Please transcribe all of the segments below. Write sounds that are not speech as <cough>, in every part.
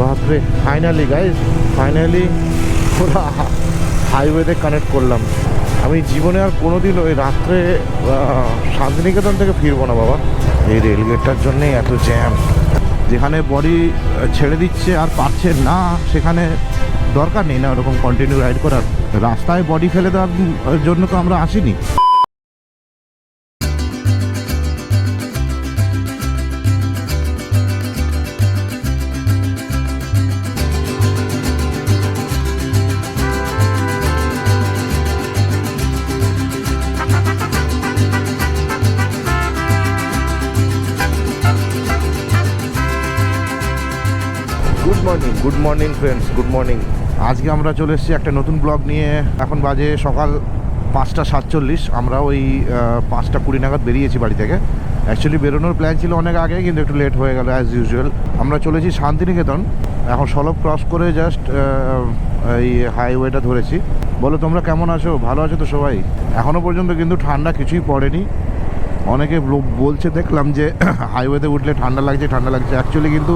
বাপরে finally guys finally পুরো হাইওয়েতে কানেক্ট করলাম। আমি জীবনে আর কোনোদিন ওই রাত্রে শান্তিনিকেতন থেকে ফিরবো না, বাবা। এই রেলগেটটার জন্যেই এত জ্যাম যেখানে বডি ছেড়ে দিচ্ছে আর পারছে না, সেখানে দরকার নেই না ওরকম কন্টিনিউ রাইড করার। রাস্তায় বডি ফেলে দেওয়ার জন্য তো আমরা আসিনি। Good morning good morning friends good morning আজকে আমরা চলে এসেছি একটা নতুন ব্লগ নিয়ে। এখন বাজে সকাল পাঁচটা সাতচল্লিশ। আমরা ওই পাঁচটা কুড়ি নাগাদ বেরিয়েছি বাড়ি থেকে। অ্যাকচুয়ালি বেরোনোর প্ল্যান ছিল অনেক আগে, কিন্তু একটু লেট হয়ে গেল অ্যাজ ইউজুয়াল আমরা চলেছি শান্তিনিকেতন। এখন সলভ ক্রস করে জাস্ট এই হাইওয়েটা ধরেছি। বলো, তোমরা কেমন আছো? ভালো আছো তো সবাই? এখনও পর্যন্ত কিন্তু ঠান্ডা কিছুই পড়েনি। অনেকে বলছে, দেখলাম যে <clears throat> হাইওয়েতে উঠলে ঠান্ডা লাগছে ঠান্ডা লাগছে। অ্যাকচুয়ালি কিন্তু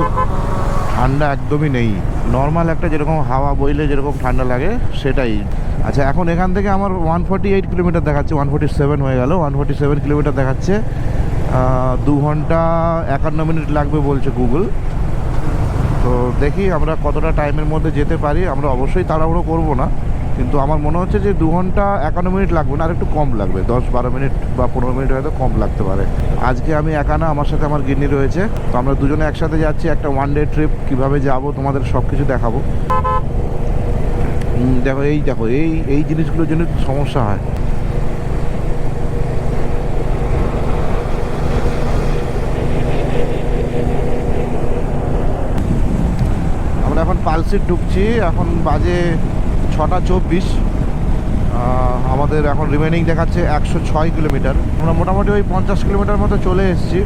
ঠান্ডা একদমই নেই। নর্মাল একটা যেরকম হাওয়া বইলে যেরকম ঠান্ডা লাগে, সেটাই। আচ্ছা এখন এখান থেকে আমার ওয়ান ফর্টি এইট কিলোমিটার দেখাচ্ছে ওয়ান ফর্টি সেভেন হয়ে গেল। ওয়ান ফর্টি সেভেন কিলোমিটার দেখাচ্ছে দু ঘণ্টা একান্ন মিনিট লাগবে বলছে গুগল তো দেখি আমরা কতটা টাইমের মধ্যে যেতে পারি, আমরা অবশ্যই তাড়াহুড়ো করব না। কিন্তু আমার মনে হচ্ছে যে দু ঘণ্টা একান্ন মিনিট লাগবে না, আর একটু কম লাগবে। দশ বারো মিনিট বা পনেরো মিনিট হয়তো কম লাগতে পারে। আজকে আমি একা না, আমার সাথে আমার গিন্নি রয়েছে। তো আমরা দুজনে একসাথে যাচ্ছি একটা ওয়ান ডে ট্রিপ কীভাবে যাব তোমাদের সব কিছু দেখাবো দেখো, এই দেখো, এই এই জিনিসগুলোর জন্য সমস্যা হয়। আমরা এখন পালসিট ঢুকছি, এখন বাজে ছটা চব্বিশ আমাদের এখন রিমেনিং দেখাচ্ছে একশো ছয় কিলোমিটার। আমরা মোটামুটি ওই পঞ্চাশ কিলোমিটার মতো চলে এসেছি।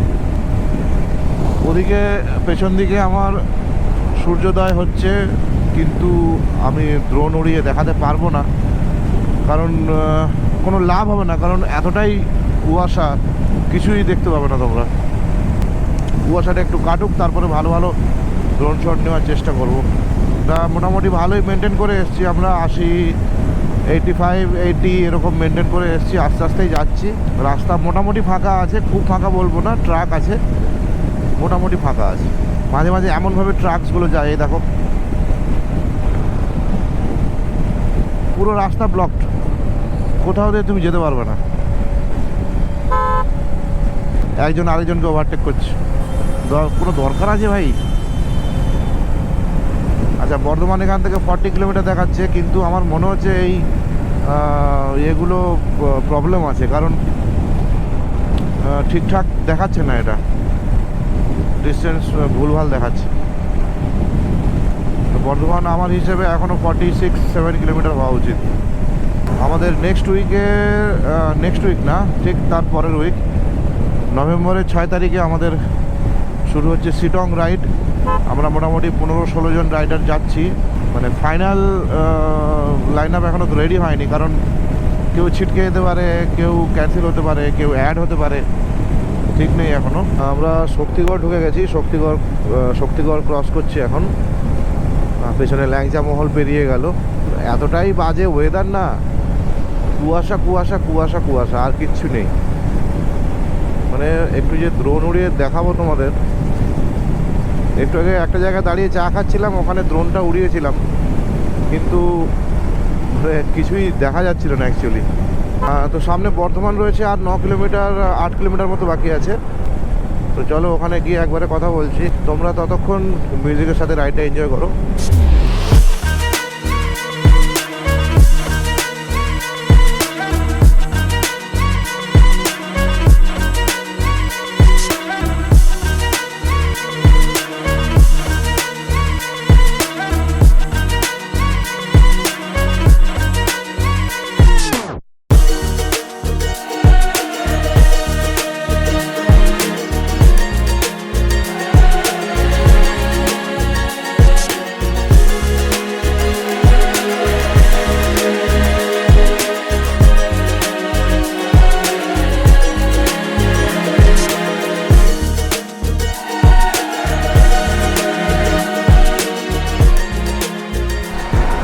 ওদিকে পেছন দিকে আমার সূর্যোদয় হচ্ছে, কিন্তু আমি ড্রোন উড়িয়ে দেখাতে পারব না। কারণ কোনো লাভ হবে না, কারণ এতটাই কুয়াশা, কিছুই দেখতে পাবে না তোমরা। কুয়াশাটা একটু কাটুক, তারপরে ভালো ভালো ড্রোন শট নেওয়ার চেষ্টা করব। তা মোটামুটি ভালোই মেনটেন করে এসেছি আমরা, আশি এইটি ফাইভ এইটি এরকম মেনটেন করে এসেছি, আস্তে আস্তেই যাচ্ছি। রাস্তা মোটামুটি ফাঁকা আছে, খুব ফাঁকা বলব না ট্রাক আছে, মোটামুটি ফাঁকা আছে। মাঝে মাঝে এমনভাবে ট্রাকসগুলো যায়, এই দেখো। পুরো রাস্তা ব্লকড কোথাও দিয়ে তুমি যেতে পারবে না। একজন আরেকজনকে ওভারটেক করছে। কোনো দরকার আছে ভাই? আচ্ছা বর্ধমান এখান থেকে ফর্টি কিলোমিটার দেখাচ্ছে, কিন্তু আমার মনে হচ্ছে এই এগুলো প্রবলেম আছে, কারণ ঠিকঠাক দেখাচ্ছে না এটা। ডিস্টেন্স ভুলভাল দেখাচ্ছে। বর্ধমান আমার হিসেবে এখনও ফর্টি সিক্স সেভেন কিলোমিটার হওয়া উচিত। আমাদের নেক্সট উইকে নেক্সট উইক না, ঠিক তার পরের উইক নভেম্বরের ছয় তারিখে আমাদের শুরু হচ্ছে সিটং রাইড আমরা মোটামুটি পনেরো ষোলো জন রাইডার যাচ্ছি। মানে ফাইনাল লাইন আপ এখনও রেডি হয়নি, কারণ কেউ ছিটকে যেতে পারে, কেউ ক্যান্সেল হতে পারে, কেউ অ্যাড হতে পারে, ঠিক নেই এখনও আমরা শক্তিগড় ঢুকে গেছি, শক্তিগড় শক্তিগড় ক্রস করছি এখন। পেছনে ল্যাংচা মহল পেরিয়ে গেল। এতটাই বাজে ওয়েদার না। কুয়াশা কুয়াশা কুয়াশা কুয়াশা, আর কিচ্ছু নেই। মানে একটু যে দ্রোণ উড়িয়ে দেখাবো তোমাদের একটু আগে একটা জায়গায় দাঁড়িয়ে চা খাচ্ছিলাম, ওখানে দ্রোনটা উড়িয়েছিলাম। কিন্তু মানে কিছুই দেখা যাচ্ছিল না অ্যাকচুয়ালি তো সামনে বর্ধমান রয়েছে আর ন কিলোমিটার, আট কিলোমিটার মতো বাকি আছে। তো চলো ওখানে গিয়ে একবারে কথা বলছি। তোমরা ততক্ষণ মিউজিকের সাথে রাইডটা এনজয় করো।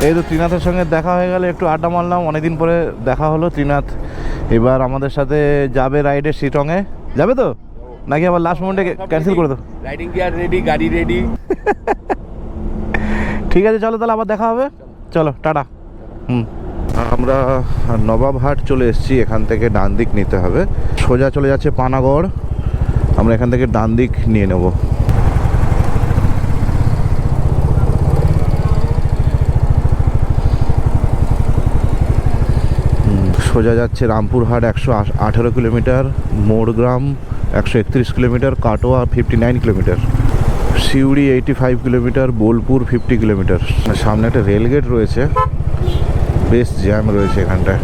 এই তো ত্রিনাথের সঙ্গে দেখা হয়ে গেলে একটু আড্ডা মারলাম অনেকদিন পরে দেখা হলো ত্রিনাথ। এবার আমাদের সাথে যাবে রাইডে শিটংয়ে। যাবে তো? নাকি আবার লাস্ট মোমেন্টে ক্যান্সেল করে দাও? রাইডিং গিয়ার রেডি গাড়ি রেডি <laughs> ঠিক আছে চলো তাহলে আবার দেখা হবে। চলো টাটা। হুম। আমরা নবাবহাট চলে এসেছি এখান থেকে ডান দিক নিতে হবে। সোজা চলে যাচ্ছে পানাগড়। আমরা এখান থেকে ডান দিক নিয়ে নেব হুম, সোজা যাচ্ছে রামপুরহাট একশো আঠেরো কিলোমিটার, মোড়গ্রাম একশো একত্রিশ kilometre, Katwa fifty nine kilometre, Suri eighty five kilometre, Bolpur fifty kilometre. সামনে একটা রেল গেট রয়েছে, বেশ জ্যাম রয়েছে এখানটায়,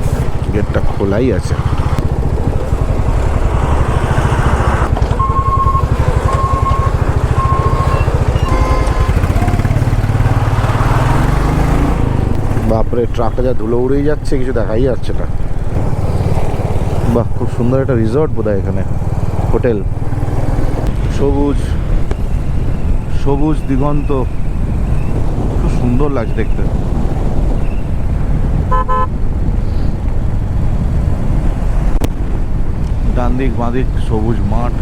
গেটটা খোলাই আছে। বাপরে ট্রাকটা যা ধুলো উড়েই যাচ্ছে, কিছু দেখাই যাচ্ছে না। বাহ, খুব সুন্দর একটা রিসর্ট বোধ এখানে হোটেল সবুজ সবুজ দিগন্ত, খুব সুন্দর লাগছে দেখতে। ডান দিক বাঁ দিক সবুজ মাঠ।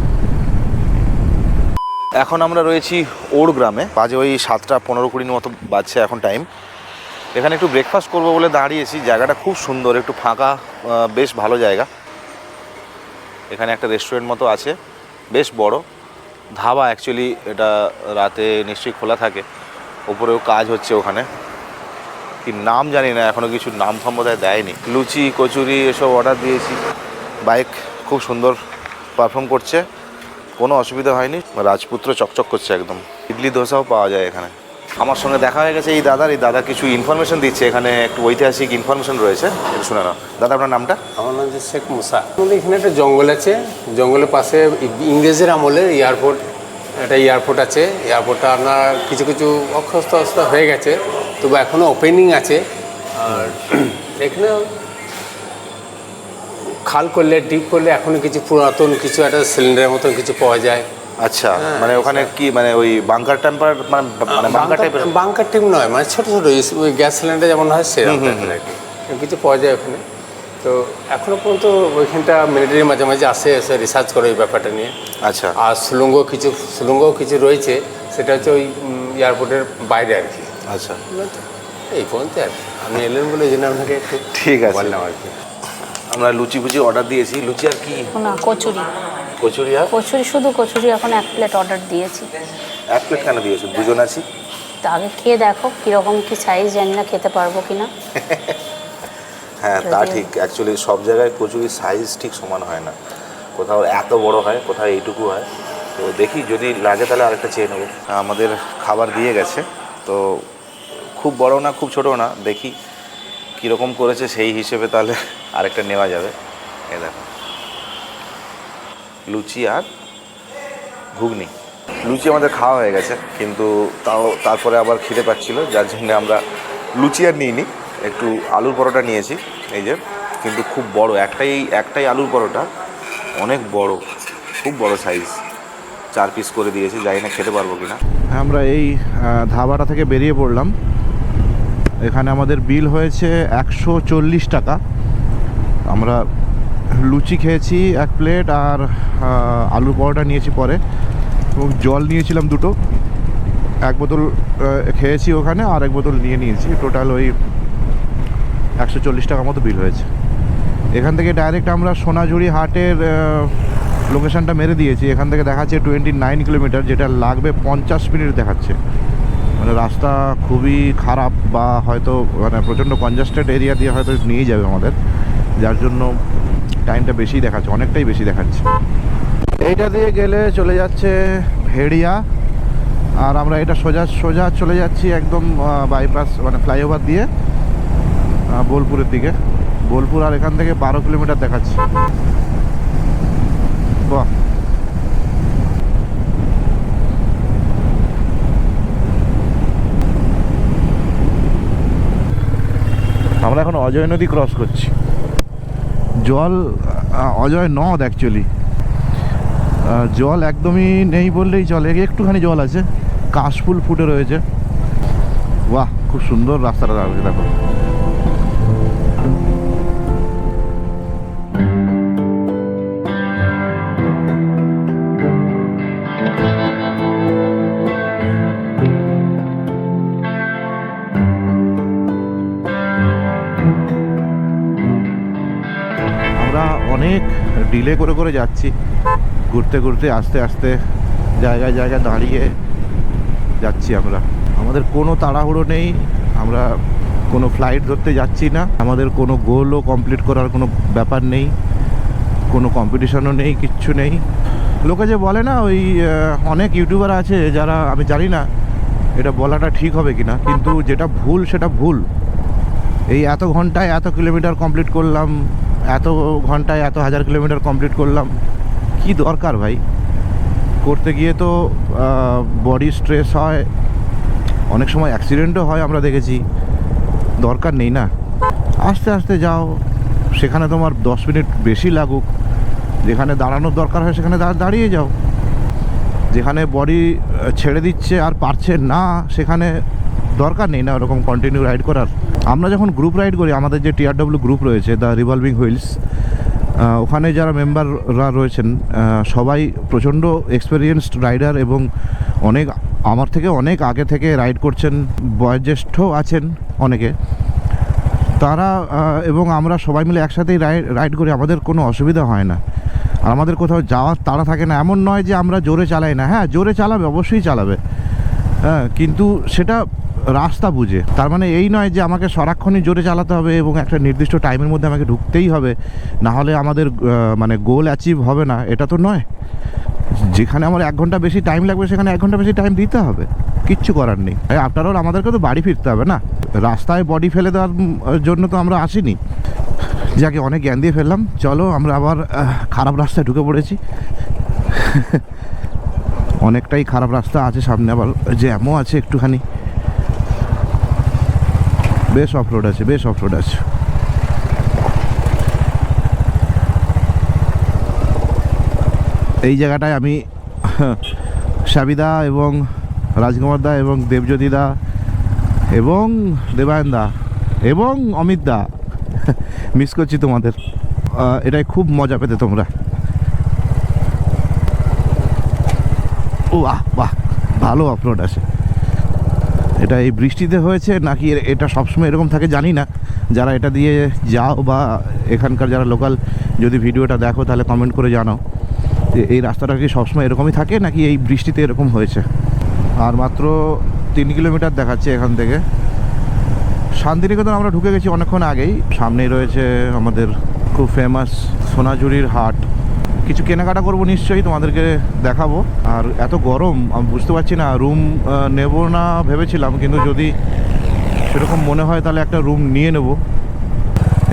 এখন আমরা রয়েছি ওর গ্রামে বাজে ওই সাতটা পনেরো কুড়ির মতো বাজছে এখন টাইম এখানে একটু ব্রেকফাস্ট করব বলে দাঁড়িয়েছি, জায়গাটা খুব সুন্দর, একটু ফাঁকা বেশ ভালো জায়গা। এখানে একটা রেস্টুরেন্ট মতো আছে, বেশ বড়। ধাবা অ্যাকচুয়ালি এটা রাতে নিশ্চয়ই খোলা থাকে, ওপরেও কাজ হচ্ছে ওখানে। কি নাম জানি না এখনও কিছু নাম সম্বোধয় দেয়নি। লুচি, কচুরি এসব অর্ডার দিয়েছি। বাইক খুব সুন্দর পারফর্ম করছে। কোনো অসুবিধা হয়নি। রাজপুত্র চকচক করছে একদম। ইডলি ধোসাও পাওয়া যায় এখানে। আমার সঙ্গে দেখা হয়ে গেছে এই দাদার, এই দাদা কিছু ইনফরমেশন দিচ্ছে, এখানে একটু ঐতিহাসিক ইনফরমেশন রয়েছে। একটু শুনে নাও। দাদা, আপনার নামটা? আমার নাম হচ্ছে শেখ মুসা। আমাদের এখানে একটা জঙ্গল আছে। জঙ্গলের পাশে ইংরেজের আমলের এয়ারপোর্ট, একটা এয়ারপোর্ট আছে। এয়ারপোর্টটা আপনার কিছু কিছু অক্ষস্ত অস্ত হয়ে গেছে। তবু এখনও ওপেনিং আছে। আর <clears throat> এখানে খাল করলে, ডিপ করলে এখনও কিছু পুরাতন কিছু একটা সিলিন্ডারের মতন কিছু পাওয়া যায়। আচ্ছা মানে ওখানে কি মানে ওই বাংকার টেম্পার মানে মানে বাংকার টাইপের বাংকার টিম নয় মানে ছোটো ছোটো ওই গ্যাস সিলিন্ডার যেমন হয় সেরকম আর কি। কিছু পাওয়া যায় ওখানে। তো এখনও পর্যন্ত ওইখানটা মিলিটারি মাঝে মাঝে আসে এসে রিসার্চ করে এই ব্যাপারটা নিয়ে। আচ্ছা। আর সুলঙ্গ কিছু সুলঙ্গ কিছু রয়েছে সেটা হচ্ছে ওই এয়ারপোর্টের বাইরে আর কি। আচ্ছা। এই পর্যন্ত আর কি। আপনি এলেন বলে জন্য আপনাকে একটু ঠিক আছে। বললাম আর কি। আমরা লুচি ফুচি অর্ডার দিয়েছি। লুচি আর কি? না কচুরি। কচুরি আর কচুরি শুধু কচুরি এখন এক প্লেট অর্ডার দিয়েছি। এক প্লেট কেন দিয়েছ? দুজন আছি। তা আগে খেয়ে দেখো কীরকম কি সাইজ জানি না খেতে পারব কি না <laughs> হ্যাঁ তা ঠিক। অ্যাকচুয়ালি সব জায়গায় কচুরির সাইজ ঠিক সমান হয় না। কোথাও এত বড় হয় কোথাও এইটুকু হয়। তো দেখি যদি লাগে তাহলে আরেকটা চেয়ে নেব। আমাদের খাবার দিয়ে গেছে। তো খুব বড় না খুব ছোট না। দেখি কীরকম করেছে সেই হিসেবে তাহলে আরেকটা নেওয়া যাবে। এ দেখো। লুচি আর ঘুগনি। লুচি আমাদের খাওয়া হয়ে গেছে, কিন্তু তাও তারপরে আবার খিদে পাচ্ছিল, যার জন্য আমরা লুচি আর নিইনি। একটু আলুর পরোটা নিয়েছি, এই যে, কিন্তু খুব বড়, একটাই একটাই আলুর পরোটা, অনেক বড়, খুব বড় সাইজ চার পিস করে দিয়েছি যাই না খেতে পারব কিনা। আমরা এই ধাবাটা থেকে বেরিয়ে পড়লাম। এখানে আমাদের বিল হয়েছে একশো চল্লিশ টাকা। আমরা লুচি খেয়েছি এক প্লেট আর আলুর পরোটা নিয়েছি পরে। এবং জল নিয়েছিলাম দুটো। এক বোতল খেয়েছি ওখানে আর এক বোতল নিয়ে নিয়েছি। টোটাল ওই একশো চল্লিশ টাকার মতো বিল হয়েছে। এখান থেকে ডাইরেক্ট আমরা সোনাঝুরি হাটের লোকেশানটা মেরে দিয়েছি। এখান থেকে দেখাচ্ছে টোয়েন্টি নাইন কিলোমিটার যেটা লাগবে পঞ্চাশ মিনিট দেখাচ্ছে। মানে রাস্তা খুবই খারাপ বা হয়তো মানে প্রচণ্ড কনজাস্টেড এরিয়া দিয়ে হয়তো নিয়ে যাবে আমাদের। যার জন্য টাইমটা বেশি দেখাচ্ছে, অনেকটাই বেশি দেখাচ্ছে। এইটা দিয়ে গেলে চলে যাচ্ছে ভেড়িয়া, আর আমরা এটা সোজা সোজা চলে যাচ্ছি একদম বাইপাস মানে ফ্লাইওভার দিয়ে বোলপুরের দিকে। বোলপুর আর এখান থেকে বারো কিলোমিটার দেখাচ্ছে। বাহ। আমরা এখন অজয় নদী ক্রস করছি। জল অজয় নদ অ্যাকচুয়ালি জল একদমই নেই বললেই চলে। একটুখানি জল আছে। কাশফুল ফুটে রয়েছে। বাহ, খুব সুন্দর রাস্তাটা দেখো। ডিলে করে করে যাচ্ছি। ঘুরতে ঘুরতে, আস্তে আস্তে জায়গায় জায়গায় দাঁড়িয়ে যাচ্ছি আমরা। আমাদের কোনো তাড়াহুড়ো নেই, আমরা কোনো ফ্লাইট ধরতে যাচ্ছি না। আমাদের কোনো গোলও কমপ্লিট করার কোনো ব্যাপার নেই, কোনো কম্পিটিশনও নেই, কিচ্ছু নেই। লোকে যে বলে না, ওই অনেক ইউটিউবার আছে যারা, আমি জানি না এটা বলাটা ঠিক হবে কিনা, কিন্তু যেটা ভুল সেটা ভুল। এই এত ঘন্টায় এত কিলোমিটার কমপ্লিট করলাম এত ঘন্টায় এত হাজার কিলোমিটার কমপ্লিট করলাম। কি দরকার ভাই? করতে গিয়ে তো বডি স্ট্রেস হয়, অনেক সময় অ্যাক্সিডেন্টও হয় আমরা দেখেছি। দরকার নেই না। আস্তে আস্তে যাও, সেখানে তোমার দশ মিনিট বেশি লাগুক। যেখানে দাঁড়ানোর দরকার হয় সেখানে দাঁড়িয়ে যাও। যেখানে বডি ছেড়ে দিচ্ছে আর পারছে না, সেখানে দরকার নেই না ওরকম কন্টিনিউ রাইড করার। আমরা যখন গ্রুপ রাইড করি, আমাদের যে টিআরডব্লিউ গ্রুপ রয়েছে দ্য রিভলভিং হুইলস ওখানে যারা মেম্বাররা রয়েছেন সবাই প্রচণ্ড এক্সপেরিয়েন্সড রাইডার এবং অনেক, আমার থেকে অনেক আগে থেকে রাইড করছেন, বয়োজ্যেষ্ঠ আছেন অনেকে। তারা এবং আমরা সবাই মিলে একসাথেই রাইড রাইড করি, আমাদের কোনো অসুবিধা হয় না। আর আমাদের কোথাও যাওয়ার তাড়া থাকে না। এমন নয় যে আমরা জোরে চালাই না। হ্যাঁ জোরে চালাবে, অবশ্যই চালাবে। হ্যাঁ কিন্তু সেটা রাস্তা বুঝে। তার মানে এই নয় যে আমাকে সারাক্ষণই জোরে চালাতে হবে এবং একটা নির্দিষ্ট টাইমের মধ্যে আমাকে ঢুকতেই হবে। না হলে আমাদের মানে গোল অ্যাচিভ হবে না, এটা তো নয়। যেখানে আমার এক ঘণ্টা বেশি টাইম লাগবে, সেখানে এক ঘণ্টা বেশি টাইম দিতে হবে। কিচ্ছু করার নেই। আফটার অল আমাদেরকে তো বাড়ি ফিরতে হবে না? রাস্তায় বডি ফেলে দেওয়ার জন্য তো আমরা আসিনি। যাকে অনেক জ্ঞান দিয়ে ফেললাম। চলো, আমরা আবার খারাপ রাস্তায় ঢুকে পড়েছি। <laughs> অনেকটাই খারাপ রাস্তা আছে সামনে আবার, জ্যামও আছে একটুখানি। বেশ অফ রোড আছে, বেশ অফ রোড আছে। এই জায়গাটায় আমি সাবিদা এবং রাজকুমার দা এবং দেবজ্যোতি দা এবং দেবায়ন দা এবং অমিত দা মিস করছি তোমাদের। এটাই খুব মজা পেতে তোমরা। ও আহ বাহ, ভালো আপলোড আছে। এটা এই বৃষ্টিতে হয়েছে নাকি এটা সবসময় এরকম থাকে জানি না। যারা এটা দিয়ে যাও বা এখানকার যারা লোকাল যদি ভিডিওটা দেখো তাহলে কমেন্ট করে জানাও। এই রাস্তাটা কি সবসময় এরকমই থাকে নাকি এই বৃষ্টিতে এরকম হয়েছে? আর মাত্র তিন কিলোমিটার দেখাচ্ছে এখান থেকে। শান্তিনিকেতন আমরা ঢুকে গেছি অনেকক্ষণ আগেই। সামনেই রয়েছে আমাদের খুব ফেমাস সোনাঝুরির হাট। কিছু কেনাকাটা করব নিশ্চয়ই, তোমাদেরকে দেখাবো। আর এত গরম, আমি বুঝতে পারছি না রুম নেব না ভেবেছিলাম, কিন্তু যদি সেরকম মনে হয় তাহলে একটা রুম নিয়ে নেব।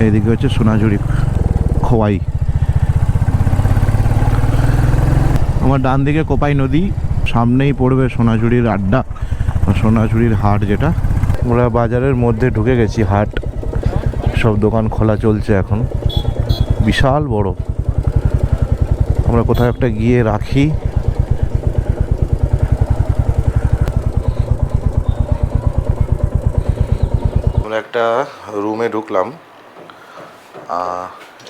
এইদিকে হচ্ছে সোনাঝুরি খোয়াই। আমার ডান দিকে কোপাই নদী, সামনেই পড়বে সোনাঝুরির আড্ডা সোনাঝুরির হাট যেটা। আমরা বাজারের মধ্যে ঢুকে গেছি, হাট। সব দোকান খোলা চলছে এখন। বিশাল বড়। আমরা কোথাও একটা গিয়ে রাখি। আমরা একটা রুমে ঢুকলাম।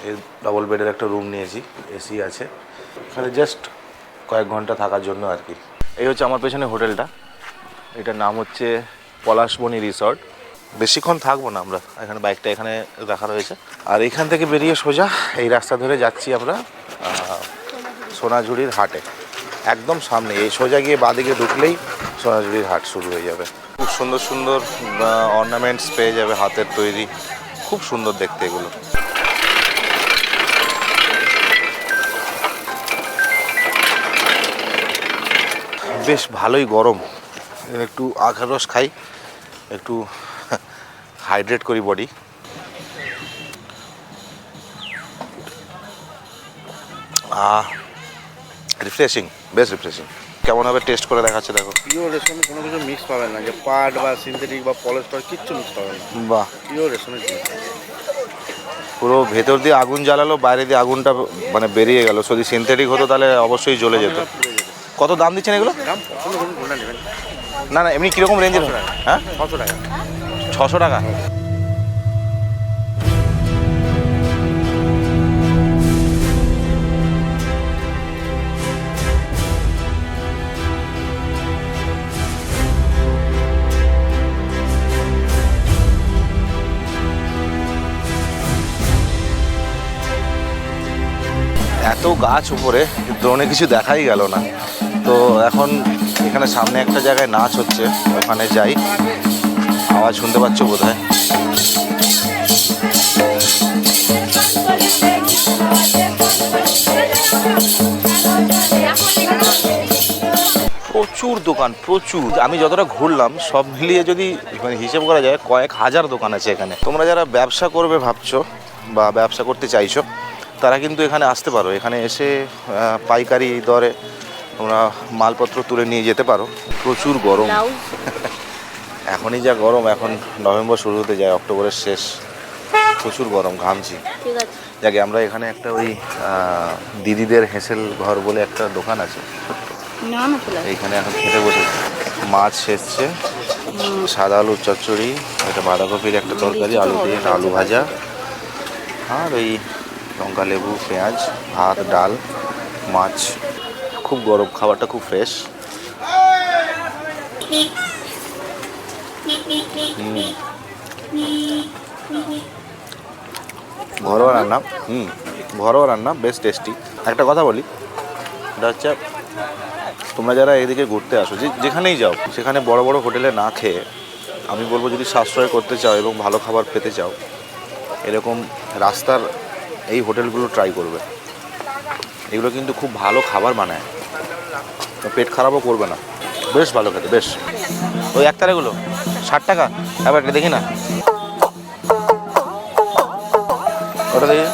এই ডবল বেডের একটা রুম নিয়েছি এসি আছে। এখানে জাস্ট কয়েক ঘণ্টা থাকার জন্য আর কি। এই হচ্ছে আমার পেছনে হোটেলটা। এটার নাম হচ্ছে পলাশবনি রিসর্ট। বেশিক্ষণ থাকব না আমরা। এখানে বাইকটা এখানে রাখা রয়েছে। আর এখান থেকে বেরিয়ে সোজা এই রাস্তা ধরে যাচ্ছি আমরা সোনাঝুরির হাটে। একদম সামনে এই সোজা গিয়ে বাদিকে ঢুকলেই সোনাঝুরির হাট শুরু হয়ে যাবে। খুব সুন্দর সুন্দর অর্নামেন্টস পেয়ে যাবে হাতের তৈরি। খুব সুন্দর দেখতে এগুলো। বেশ ভালোই গরম। একটু আখের রস খাই একটু হাইড্রেট করি বডি। আহ রিফ্রেশিং বেশ রিফ্রেশিং কেমন হবে টেস্ট করে দেখাচ্ছে দেখো। পিওর রেশমে কোনো কিছু মিক্স পাবেন না যে পাট বা সিনথেটিক বা পলিস্টার কিচ্ছু মিক্স পাবেন না। বাহ। পিওর জিনিস। পুরো ভেতর দিয়ে আগুন জ্বালালো বাইরে দিয়ে আগুনটা মানে বেরিয়ে গেল। যদি সিনথেটিক হতো তাহলে অবশ্যই জ্বলে যেত। কত দাম দিচ্ছেন এগুলো? দাম পছন্দ করুন কোনটা নেবেন? না না এমনি কীরকম রেঞ্জের হ্যাঁ? ছশো টাকা। ছশো টাকা। এত গাছ উপরে, ড্রোনে কিছু দেখাই গেল না। তো এখন এখানে সামনে একটা জায়গায় নাচ হচ্ছে, ওখানে যাই। আওয়াজ শুনতে পাচ্ছ বোধ হয় প্রচুর দোকান, প্রচুর। আমি যতটা ঘুরলাম, সব মিলিয়ে যদি মানে হিসেব করা যায়, কয়েক হাজার দোকান আছে এখানে। তোমরা যারা ব্যবসা করবে ভাবছ বা ব্যবসা করতে চাইছো তারা কিন্তু এখানে আসতে পারো। এখানে এসে পাইকারি দরে তোমরা মালপত্র তুলে নিয়ে যেতে পারো। প্রচুর গরম। <laughs> এখনই যা গরম এখন নভেম্বর শুরু হতে যায় অক্টোবরের শেষ। প্রচুর গরম ঘামছি। যাকে আমরা এখানে একটা ওই দিদিদের হেসেল ঘর বলে একটা দোকান আছে। না না চলে আসো। এইখানে এখন খেতে বসেছি মাছ এসছে সাদা আলুর চচ্চড়ি এটা বাঁধাকপির একটা তরকারি আলু দিয়ে একটা আলু ভাজা। আর ওই লঙ্কা, লেবু, পেঁয়াজ, ভাত, ডাল, মাছ। খুব গরম, খাবারটা খুব ফ্রেশ ঘরোয়া রান্না, হুম। ঘরোয়া রান্না, বেশ টেস্টি একটা কথা বলি, এটা হচ্ছে তোমরা যারা এদিকে ঘুরতে আসো, যে যেখানেই যাও, সেখানে বড় বড় হোটেলে না খেয়ে, আমি বলব যদি সাশ্রয় করতে চাও এবং ভালো খাবার পেতে চাও, এরকম রাস্তার এই হোটেলগুলো ট্রাই করবে। এগুলো কিন্তু খুব ভালো খাবার বানায়। পেট খারাপও করবে না। বেশ ভালো খেতে, বেশ। ওই একতারাগুলো ষাট টাকা। আবার এটা দেখি না। ওটা দেখি।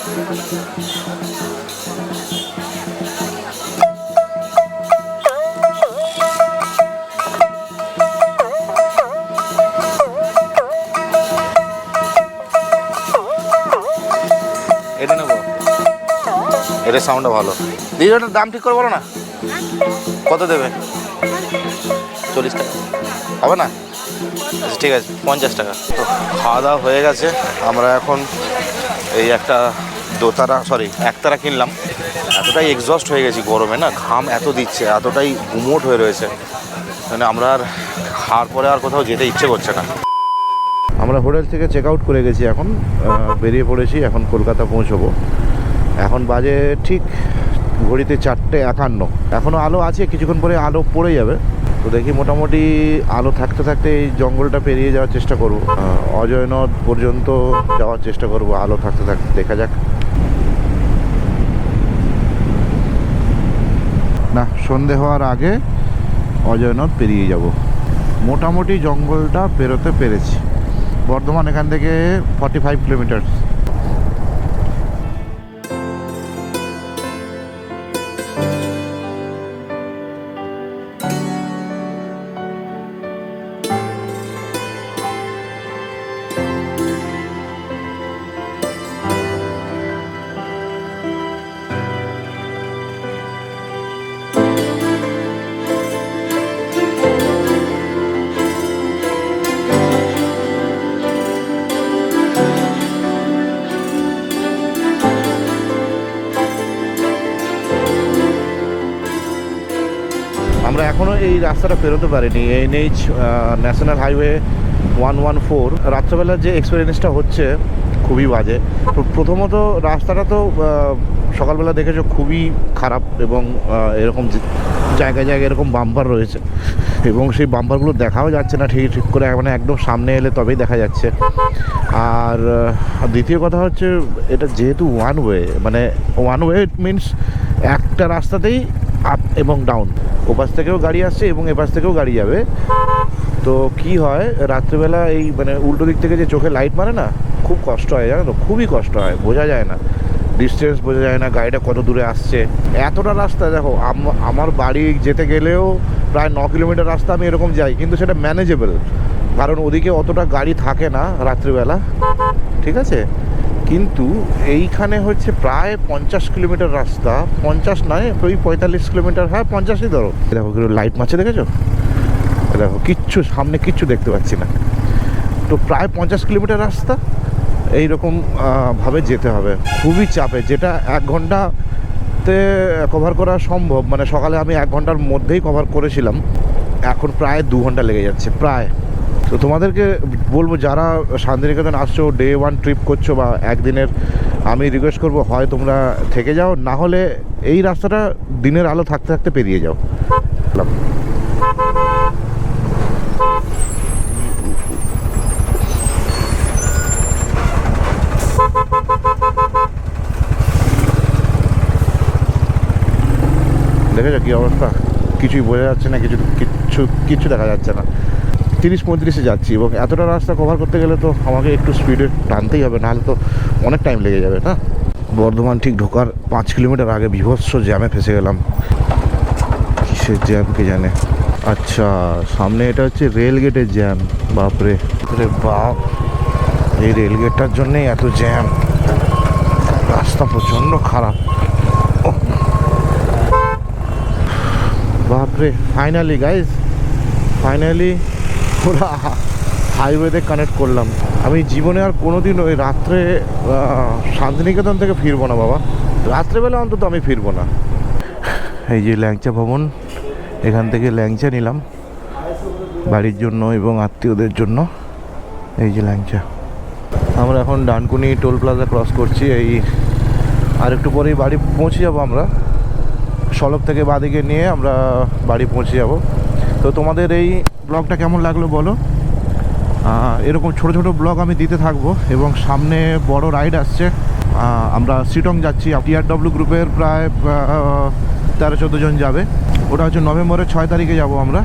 এটার সাউন্ডটা ভালো। দিদি ওটার দাম ঠিক করে বলো না। কত দেবে? চল্লিশ টাকা। হবে না? আচ্ছা ঠিক আছে, পঞ্চাশ টাকা। তো খাওয়া দাওয়া হয়ে গেছে। আমরা এখন এই একটা দোতারা সরি একতারা কিনলাম। এতটাই এক্সস্ট হয়ে গেছি গরমে না, ঘাম এত দিচ্ছে, এতটাই গুমোট হয়ে রয়েছে। মানে আমরা আর খাওয়ার পরে আর কোথাও যেতে ইচ্ছে করছে না। আমরা হোটেল থেকে চেক আউট করে গেছি এখন বেরিয়ে পড়েছি, এখন কলকাতা পৌঁছবো। এখন বাজে ঠিক ঘড়িতে চারটে একান্ন। এখনও আলো আছে, কিছুক্ষণ পরে আলো পড়ে যাবে। তো দেখি মোটামুটি আলো থাকতে থাকতে এই জঙ্গলটা পেরিয়ে যাওয়ার চেষ্টা করব। অজয় নদ পর্যন্ত যাওয়ার চেষ্টা করব আলো থাকতে থাকতে। দেখা যাক। না, সন্ধে হওয়ার আগে অজয় নদ পেরিয়ে যাব। মোটামুটি জঙ্গলটা পেরোতে পেরেছি। বর্ধমান এখান থেকে ফর্টি ফাইভ কিলোমিটার রাস্তাটা পেরোতে পারিনি। NH national highway one one four রাত্রেবেলার যে এক্সপিরিয়েন্সটা হচ্ছে, খুবই বাজে। তো প্রথমত রাস্তাটা তো সকালবেলা দেখেছ, খুবই খারাপ এবং এরকম জায়গায় জায়গায় এরকম বাম্পার রয়েছে। এবং সেই বাম্পারগুলো দেখাও যাচ্ছে না, ঠিক ঠিক করে মানে একদম সামনে এলে তবেই দেখা যাচ্ছে। আর দ্বিতীয় কথা হচ্ছে, এটা যেহেতু ওয়ান ওয়ে মানে ওয়ান ওয়ে মিনস একটা রাস্তাতেই আপ এবং ডাউন ওপাশ থেকেও গাড়ি আসছে এবং এপাশ থেকেও গাড়ি যাবে। তো কি হয়, রাত্রেবেলা এই মানে উল্টো দিক থেকে যে চোখে লাইট মারে না, খুব কষ্ট হয়, জানো তো? খুবই কষ্ট হয়, বোঝা যায় না। ডিস্টেন্স বোঝা যায় না, গাড়িটা কত দূরে আসছে। এতটা রাস্তা, দেখো, আম- আমার বাড়ি যেতে গেলেও প্রায় ন কিলোমিটার রাস্তা আমি এরকম যাই, কিন্তু সেটা ম্যানেজেবল কারণ ওদিকে অতটা গাড়ি থাকে না রাত্রিবেলা। ঠিক আছে? কিন্তু এইখানে হচ্ছে প্রায় পঞ্চাশ কিলোমিটার রাস্তা। পঞ্চাশ নয় ওই পঁয়তাল্লিশ কিলোমিটার হ্যাঁ পঞ্চাশই ধরো। দেখো কিন্তু লাইট মারছে দেখেছ? দেখো কিচ্ছু সামনে কিচ্ছু দেখতে পাচ্ছি না। তো প্রায় পঞ্চাশ কিলোমিটার রাস্তা এইরকম আহ, ভাবে যেতে হবে। খুবই চাপে যেটা এক ঘন্টাতে কভার করা সম্ভব। মানে সকালে আমি এক ঘণ্টার মধ্যেই কভার করেছিলাম। এখন প্রায় দু ঘণ্টা লেগে যাচ্ছে প্রায়। তো তোমাদেরকে বলব, যারা শান্তিনিকেতন আসছো ডে ওয়ান ট্রিপ করছ বা একদিনের, আমি রিকোয়েস্ট করব, হয় তোমরা থেকে যাও, না হলে এই রাস্তাটা দিনের আলো থাকতে থাকতে পেরিয়ে যাও। দেখেছ কি অবস্থা? কিছুই বোঝা যাচ্ছে না, কিছু কিচ্ছু কিচ্ছু দেখা যাচ্ছে না। তিরিশ পঁয়ত্রিশে যাচ্ছি এবং এতটা রাস্তা কভার করতে গেলে তো আমাকে একটু স্পিডে টানতেই হবে, নাহলে তো অনেক টাইম লেগে যাবে না বর্ধমান ঠিক ঢোকার পাঁচ কিলোমিটার আগে বিভৎস জ্যামে ফেসে গেলাম। কিসের জ্যাম কে জানে? আচ্ছা সামনে এটা হচ্ছে রেল গেটের জ্যাম বাপরে। রে বাপ, এই রেল গেটটার জন্যেই এত জ্যাম রাস্তা প্রচণ্ড খারাপ। বাপরে ফাইনালি গাইজ ফাইনালি পুরা হাইওয়েতে কানেক্ট করলাম। আমি জীবনে আর কোনোদিন ওই রাত্রে শান্তিনিকেতন থেকে ফিরবো না বাবা। রাত্রেবেলা অন্তত আমি ফিরবো না। এই যে ল্যাংচা ভবন, এখান থেকে ল্যাংচা নিলাম। বাড়ির জন্য এবং আত্মীয়দের জন্য। এই যে ল্যাংচা। আমরা এখন ডানকুনি টোল প্লাজা ক্রস করছি, এই আর একটু পরেই বাড়ি পৌঁছে যাব আমরা। সড়ক থেকে বাদিকে নিয়ে আমরা বাড়ি পৌঁছে যাব। তো তোমাদের এই ব্লগটা কেমন লাগল বলো? এরকম ছোট ছোট ব্লগ আমি দিতে থাকব এবং সামনে বড় রাইড আসছে। আমরা সিটং যাচ্ছি। টিআরডব্লিউ গ্রুপের প্রায় তেরো চোদ্দ জন যাবে। ওটা হচ্ছে নভেম্বরের ছয় তারিখে যাব আমরা।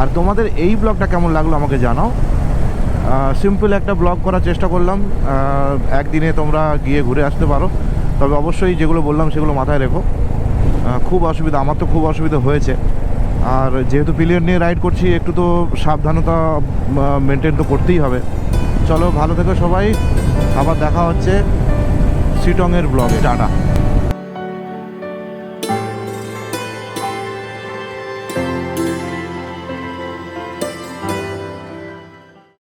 আর তোমাদের এই ব্লগটা কেমন লাগল আমাকে জানাও। সিম্পল একটা ব্লগ করার চেষ্টা করলাম। একদিনে তোমরা গিয়ে ঘুরে আসতে পারো। তবে অবশ্যই যেগুলো বললাম সেগুলো মাথায় রেখো। খুব অসুবিধা, আমার তো খুব অসুবিধা হয়েছে। আর যেহেতু পিলিয়ন নিয়ে রাইড করছি, একটু তো সাবধানতা মেনটেন তো করতেই হবে। চলো, ভালো থেকো সবাই। আবার দেখা হচ্ছে সিটংয়ের ব্লগে টাটা।